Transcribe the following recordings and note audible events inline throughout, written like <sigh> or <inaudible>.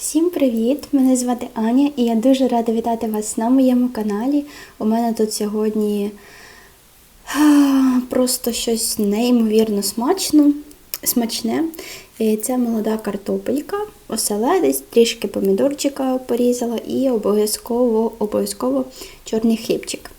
Всім привіт! Мене звати Аня і я дуже рада вітати вас на моєму каналі. У мене тут сьогодні просто щось неймовірно смачно, смачне. І це молода картопелька, оселедець, трішки помідорчика порізала і обов'язково обов'язково чорний хлібчик.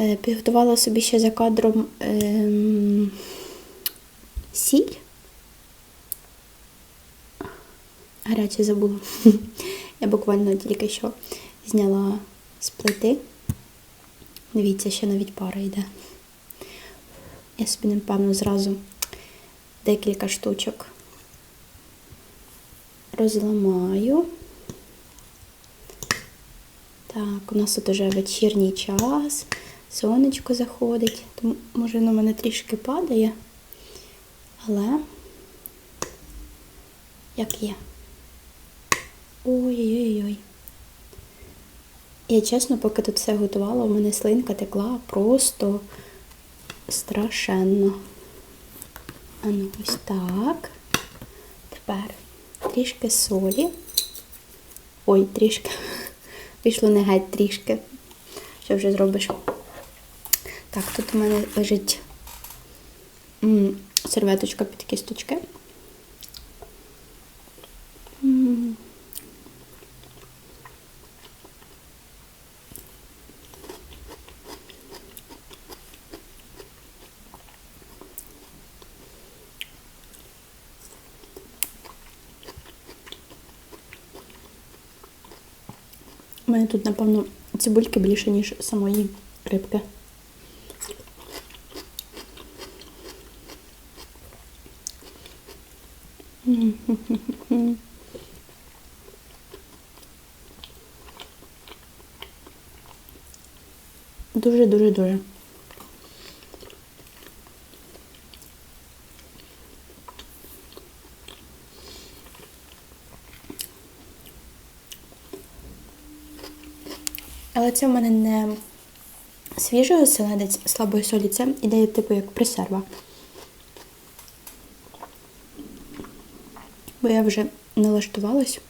Е, Підготувала собі ще за кадром ем, сіль. Гаряче забула. <laughs> Я буквально тільки що зняла з плити. Дивіться, ще навіть пара йде. Я собі, напевно, зразу декілька штучок розламаю. Так, у нас тут уже вечірній час, сонечко заходить, тому може воно в мене трішки падає, але як є. Ой-ой-ой. Я чесно, поки тут все готувала, у мене слинка текла просто страшенно. А ну ось так. Тепер трішки солі. Ой, трішки. <laughs> Вийшло не геть трішки. Що вже зробиш? Так, тут у мене лежить серветочка під кісточки. М. У мене тут, напевно, цибульки більше, ніж самої рибки. Дуже-дуже-дуже. Але це в мене не свіжий оселедець слабої солі, це ідея типу як пресерва. Бо я вже налаштувалась.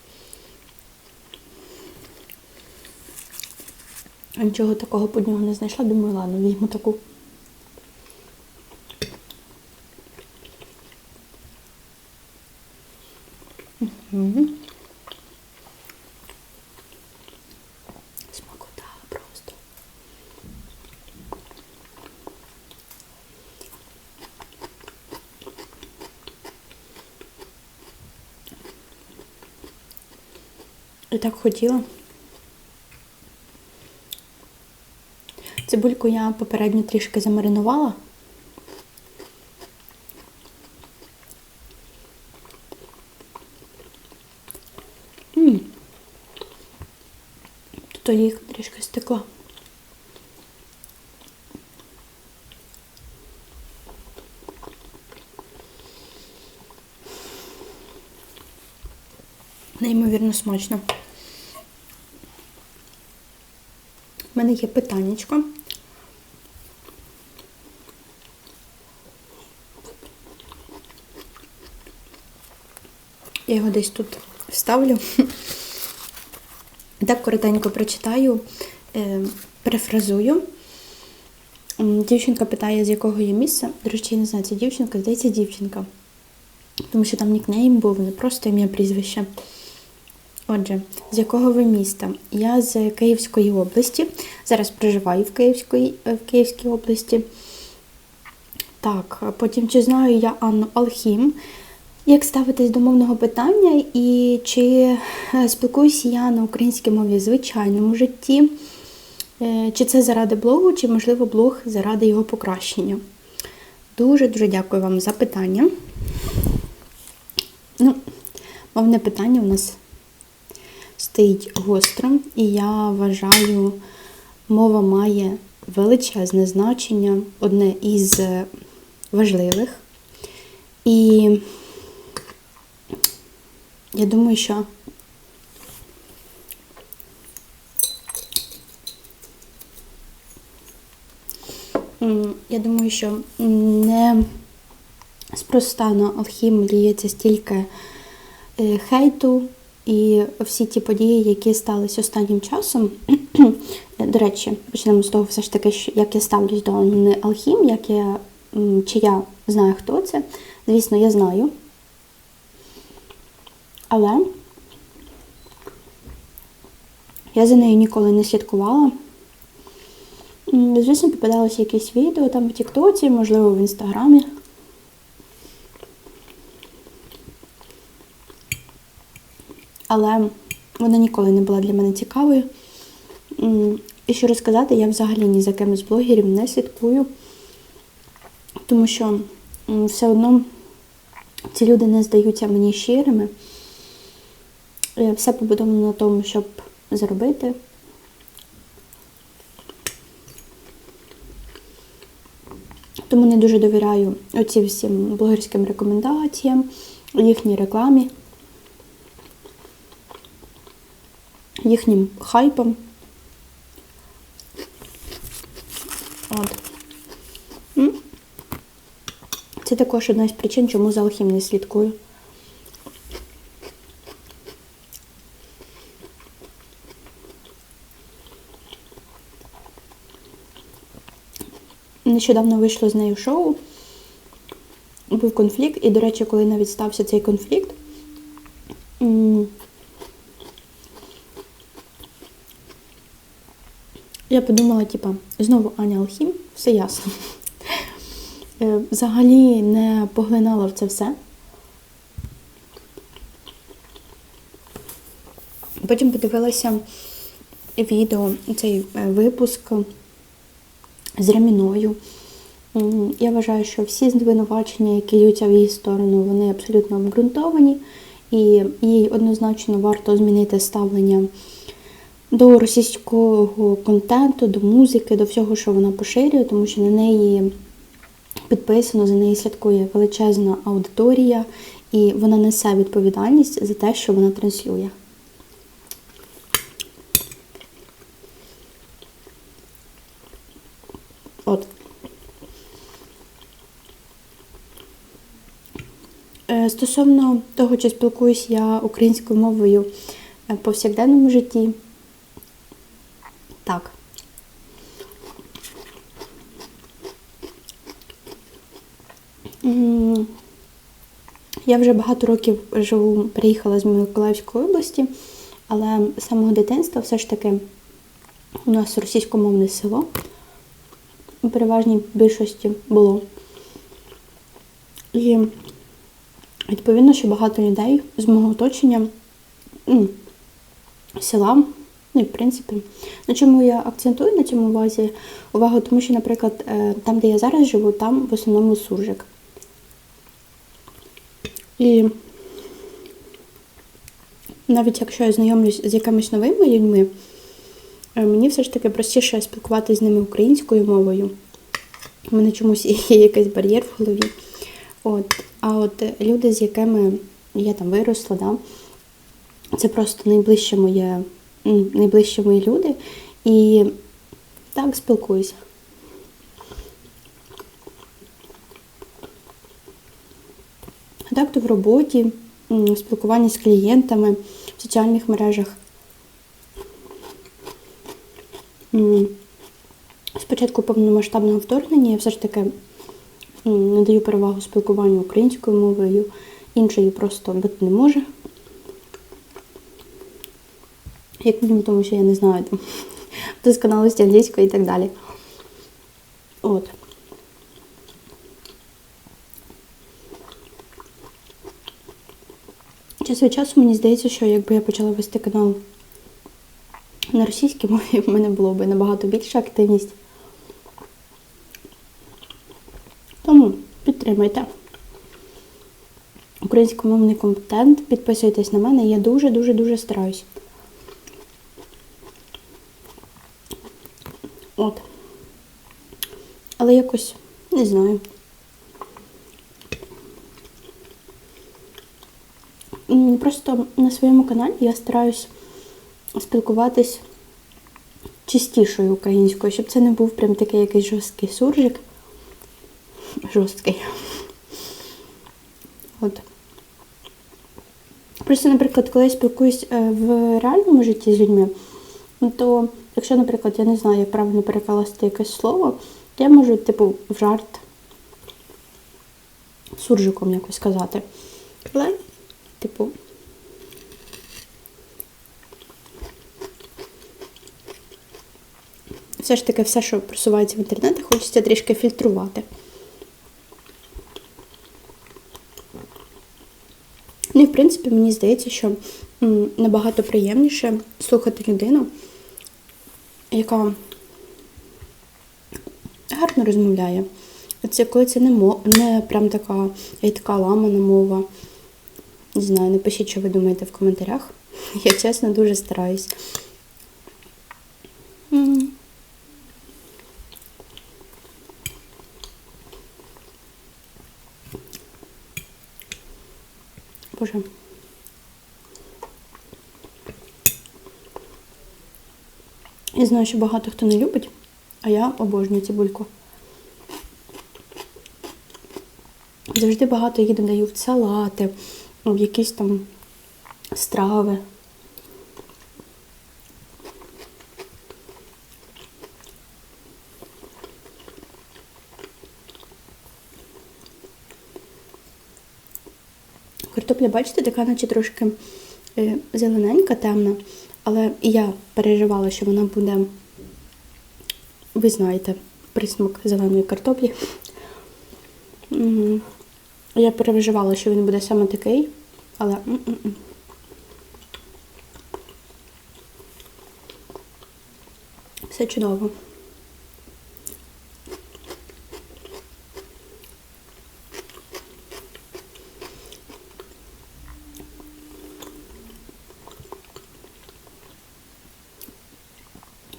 Нічого такого под нього не знайшла, думаю, ладно, візьму таку. Угу. Смакота просто. І так хотіла. Цибульку я попередньо трішки замаринувала. М. Тут олійка трішки стекла. Неймовірно смачно. У мене є питаннячко. Я його десь тут вставлю. Так коротенько прочитаю, е, перефразую. Дівчинка питає, з якого є місця. До речі, я не знаю, це дівчинка, здається, дівчинка. Тому що там нікнейм був, не просто ім'я прізвище. Отже, з якого ви міста? Я з Київської області. Зараз проживаю в Київської, е, в Київській області. Так, потім чи знаю я Анну Алхім. Як ставитись до мовного питання і чи е, спілкуюся я на українській мові в звичайному житті? Е, Чи це заради блогу, чи, можливо, блог заради його покращення? Дуже-дуже дякую вам за питання. Ну, мовне питання у нас стоїть гостро, і я вважаю, мова має величезне значення, одне із е, важливих. І я думаю, що я думаю, що не спроста на алхім ліється стільки е, хейту І всі ті події, які сталися останнім часом, <clears throat> до речі, почнемо з того, все ж таки, як я ставлюсь до Анни Алхім, як я, чи я знаю, хто це. Звісно, я знаю. Але я за нею ніколи не слідкувала. Звісно, попадалися якісь відео там в Тіктоці, можливо, в Інстаграмі. Але вона ніколи не була для мене цікавою. І що розказати, я взагалі ні за ким з блогерів не слідкую, тому що все одно ці люди не здаються мені щирими. Е, Все побудовано на тому, щоб заробити. Тому не дуже довіряю оці всім блогерським рекомендаціям, їхній рекламі, їхнім хайпам. От. Це також одна з причин, чому за алхім не слідкую. Нещодавно вийшло з нею шоу. Був конфлікт, і, до речі, коли навіть стався цей конфлікт, м, я подумала, типа, знову Аня Алхім, все ясно. Е, Взагалі не поглинала в це все. Потім подивилася відео, цей е, випуск з Реміною. Я вважаю, що всі звинувачення, які льються в її сторону, вони абсолютно обґрунтовані, і їй однозначно варто змінити ставлення до російського контенту, до музики, до всього, що вона поширює, тому що на неї підписано, за неї слідкує величезна аудиторія, і вона несе відповідальність за те, що вона транслює. От. Е, Стосовно того, чи спілкуюсь я українською мовою е, в повсякденному житті, так. Я вже багато років живу, приїхала з Миколаївської області, але з самого дитинства все ж таки у нас російськомовне село у переважній більшості було. І відповідно, що багато людей з мого оточення села, ну в принципі, на чому я акцентую на цьому увазі увагу, тому що, наприклад, е, там, де я зараз живу, там в основному суржик. І навіть якщо я знайомлюсь з якимись новими людьми, е, мені все ж таки простіше спілкуватися з ними українською мовою. У мене чомусь <laughs> є якийсь бар'єр в голові. От. А от люди, з якими я там виросла, да, це просто найближче моє, найближчі мої люди. І так спілкуюся. Так то в роботі, в спілкуванні з клієнтами, в соціальних мережах. Спочатку повномасштабного вторгнення я все ж таки надаю перевагу спілкуванню українською мовою, іншої просто бути не може. Як мінімум, тому що я не знаю там <laughs> досконалості англійської і так далі. От. Час від часу мені здається, що якби я почала вести канал на російській мові, в мене було б набагато більша активність. Тому підтримайте українськомовний контент, підписуйтесь на мене, я дуже-дуже-дуже стараюсь. От. Але якось не знаю. Просто на своєму каналі я стараюсь спілкуватись чистішою українською, щоб це не був прям такий якийсь жорсткий суржик. Жорсткий. От. Просто, наприклад, коли я спілкуюсь е, в реальному житті з людьми, то якщо, наприклад, я не знаю, як правильно перекласти якесь слово, я можу, типу, в жарт суржиком якось сказати. Але, типу, все ж таки все, що просувається в інтернеті, хочеться трішки фільтрувати. Ну і в принципі, мені здається, що набагато приємніше слухати людину, яка гарно розмовляє. Це коли це не, мо, не прям така, така ламана мова. Не знаю, напишіть, що ви думаєте в коментарях. <laughs> Я чесно дуже стараюсь. Боже. Я знаю, що багато хто не любить, а я обожнюю цибульку. Завжди багато її додаю в салати, в якісь там страви. Картопля, бачите, така, наче трошки е, зелененька, темна, але я переживала, що вона буде, ви знаєте, присмак зеленої картоплі. Я переживала, що він буде саме такий, але. Все чудово.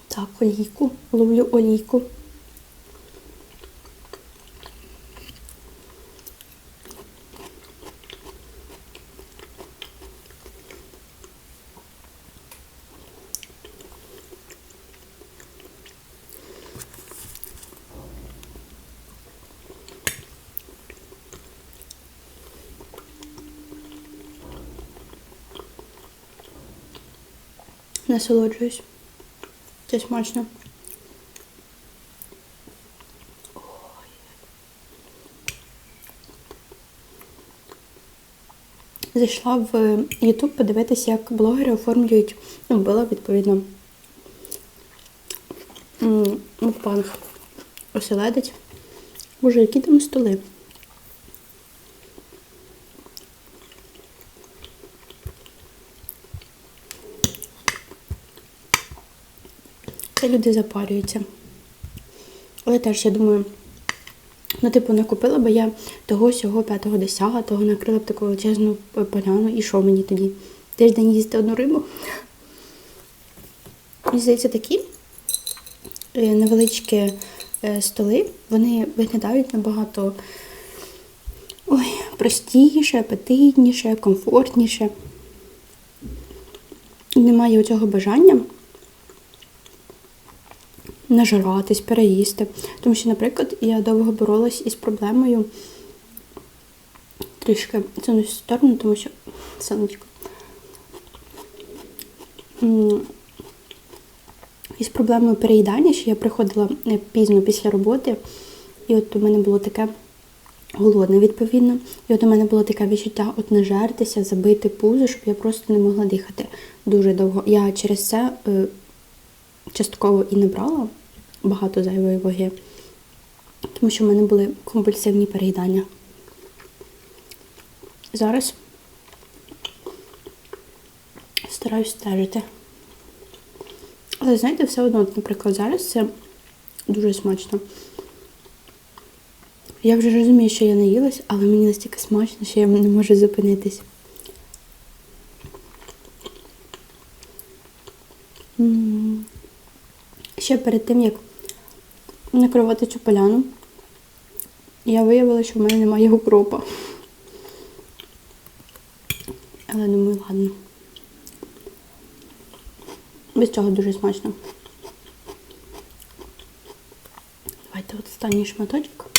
Так, олійку. Ловлю олійку. Насолоджуюсь. Це смачно. Зайшла в YouTube подивитися, як блогери оформлюють, ну, була відповідно м, мукбанг оселедець. Боже, які там столи. Це люди запарюються. Але теж, я думаю, ну, типу, не купила би я того, сього, п'ятого, десятого, накрила б таку величезну поляну, і що мені тоді? Тиждень їсти одну рибу. Мені здається, такі е, невеличкі е, столи, вони виглядають набагато ой, простіше, апетитніше, комфортніше. Немає цього бажання нажиратись, переїсти. Тому що, наприклад, я довго боролась із проблемою трішки не сторону, тому що сонечко. Із проблемою переїдання, що я приходила е, пізно після роботи, і от у мене було таке голодне, відповідно. І от у мене було таке відчуття от нажертися, забити пузо, щоб я просто не могла дихати дуже довго. Я через це е, частково і не брала багато зайвої ваги, тому що в мене були компульсивні переїдання. Зараз стараюсь стежити. Але знаєте, все одно, наприклад, зараз це дуже смачно. Я вже розумію, що я наїлась, але мені настільки смачно, що я не можу зупинитись. Ще перед тим, як накривати цю поляну, я виявила, що в мене немає укропа. Але думаю, ладно. Без цього дуже смачно. Давайте от останній шматочок.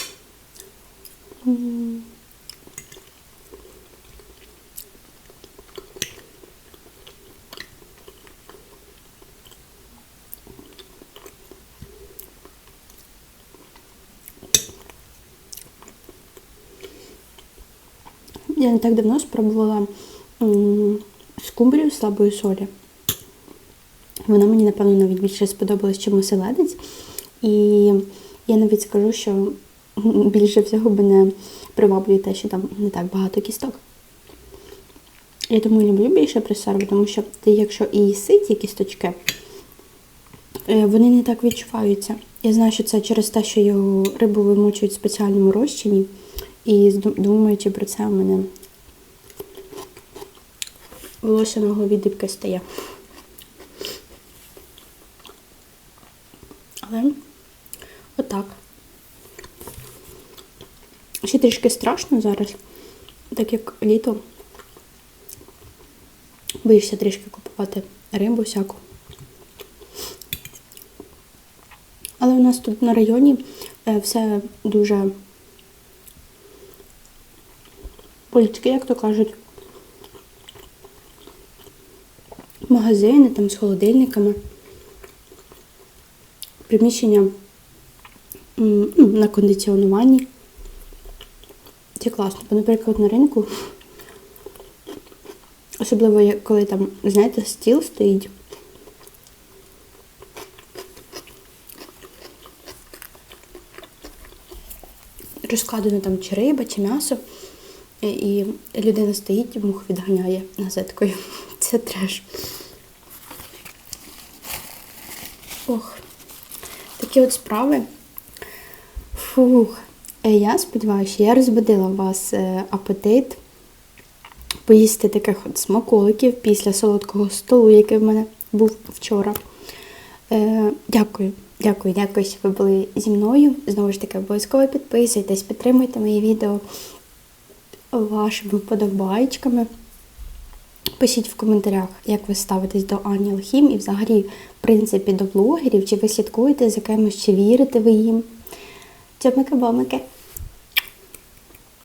Так давно спробувала скумбрію з слабої солі. Вона мені, напевно, навіть більше сподобалась, чим оселедець. І я навіть скажу, що <laughs> більше всього мене приваблює те, що там не так багато кісток. Я тому люблю більше пресерву, тому що ти, якщо і їси ці кісточки, е, вони не так відчуваються. Я знаю, що це через те, що його рибу вимочують в спеціальному розчині. І думаючи про це, у мене волосся на голові дибки стає. Але отак. Ще трішки страшно зараз, так як літо. Боюся трішки купувати рибу всяку. Але у нас тут на районі е, все дуже полічки, як то кажуть. Магазини там з холодильниками. Приміщення ну, на кондиціонуванні. Це класно. Бо, наприклад, на ринку, особливо коли там, знаєте, стіл стоїть. Розкладено там чи риба, чи м'ясо. І- людина стоїть і мух відганяє газеткою. <laughs> Це треш. Такі от справи. Фух. Е, Я сподіваюся, я розбудила вас е, апетит поїсти таких от смаколиків після солодкого столу, який в мене був вчора. Е, Дякую, дякую, дякую, що ви були зі мною. Знову ж таки, обов'язково підписуйтесь, підтримуйте мої відео вашими вподобайками. Пишіть в коментарях, як ви ставитесь до Ані Алхім і взагалі, в принципі, до блогерів, чи ви слідкуєте за кимось, чи вірите ви їм. Цьомики-бомики!